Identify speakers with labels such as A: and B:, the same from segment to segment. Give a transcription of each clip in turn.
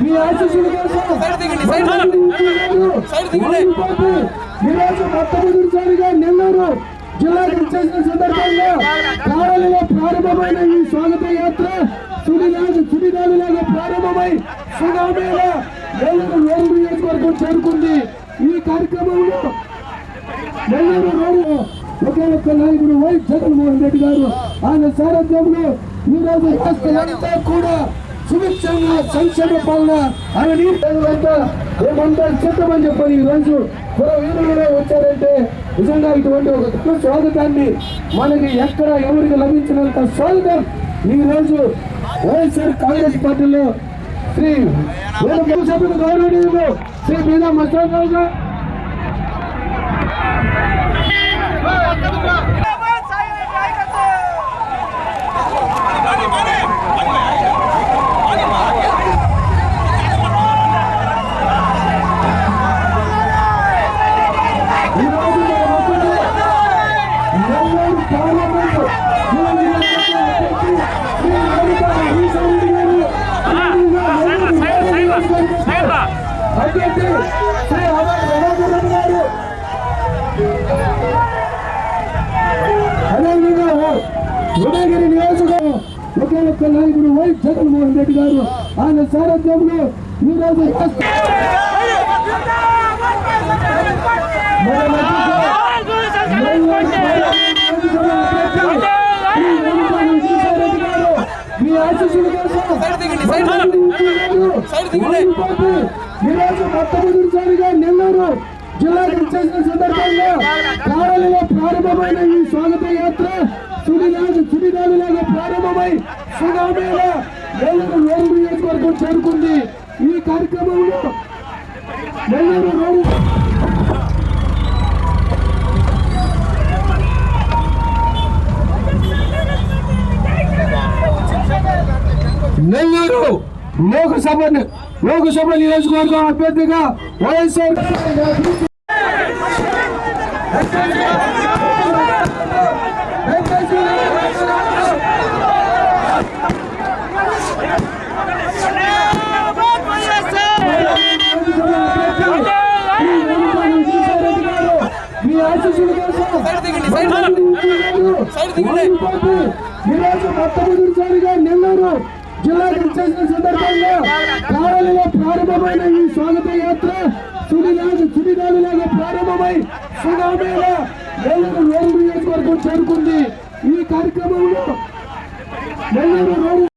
A: మీ ఆశీస్సుల కోసం ఈరోజు మొట్టమొదటిసారిగా నెల్లూరు జిల్లా చేసిన సందర్భంగా కావలిలో ప్రారంభమైన ఈ స్వాగత యాత్ర సుడిగాలు సుడిగాలులాగా ప్రారంభమై సుగామేలా నెల్లూరు రోడ్డు నియోజకవర్గం చేరుకుంది. ఈ కార్యక్రమంలో నెల్లూరు రోడ్డు ఒకే ఒక్క నాయకుడు వై జగన్మోహన్ రెడ్డి గారు ఆయన సారథ్యంలో ఈరోజు రాష్ట్ర కూడా సుభిక్షంగా సంక్షేమ పాలన అని ఏమంటారు ఏమంతా సిద్ధమని చెప్పని ఈ రోజు వచ్చారంటే నిజంగా ఇటువంటి ఒక స్వాగతాన్ని మనకి ఎక్కడ ఎవరికి లభించినంత స్వాగతం ఈరోజు వైఎస్ఆర్ కాంగ్రెస్ పార్టీలో శ్రీ సభ్యులు గౌరవనీయులు శ్రీ మీనా మస్తారావు గారు ఈ రోజు మన ముందు నెల్లూరు పార్లమెంటు శ్రీ లలిత ఈశ్వరుడి గారు అధ్యక్షుడు శ్రీ అమర్ రఘువరన్ గారు అదేవిధంగా ఉదయగిరి నియోజకవర్గం ఒకే ఒక్క నాయకుడు వై జగన్మోహన్ రెడ్డి గారు ఆయన సారథ్యంలో ఈ రోజు రాష్ట్ర మన మధ్యలో మీ ఆశీస్సుల కోసం ఈరోజు మొట్టమొదటిసారిగా నెల్లూరు జిల్లాకు చేసిన సందర్భంగా కావలిలో ప్రారంభమైన ఈ స్వాగత యాత్ర సుడిలాగా సుడిగాలిలాగా ప్రారంభమై సునామీల నెల్లూరు రోడ్డు నియోజకవర్గం చేరుకుంది. ఈ కార్యక్రమంలో నెల్లూరు రోడ్డు నెల్లూరు లోకసభ లోకసభ నియోజకవర్గం అభ్యర్థిగా వైఎస్ఆర్ మొట్టమొదటిసారిగా నెల్లూరు జిల్లాకు విచ్చేసిన సందర్భంలో కావలిలో ప్రారంభమైన ఈ స్వాగత యాత్ర సుడిలాగా సుడిగాలులాగా ప్రారంభమై సునామీల నెల్లూరు రోడ్డు నియోజకవర్గం చేరుకుంది. ఈ కార్యక్రమంలో నెల్లూరు రోడ్డు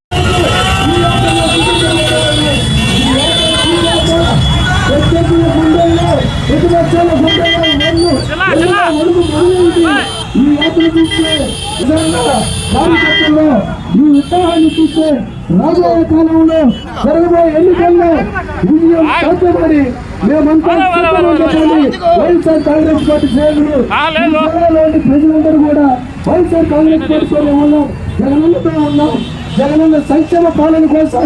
A: ఈ యాత్ర చూస్తే నిజంగా కార్యకర్తల్లో ఈ ఉత్సాహాన్ని చూస్తే రాబోయే కాలంలో జరగబోయే ఎన్నికల్లో విజయం సాధ్యమని మేమంతా వైఎస్ఆర్ కాంగ్రెస్ పార్టీ జిల్లాలోని ప్రజలందరూ కూడా వైఎస్ఆర్ కాంగ్రెస్ పార్టీతోనే ఉన్నాం జగనన్నతో ఉన్నాం. జగనన్న సంక్షేమ పాలన కోసం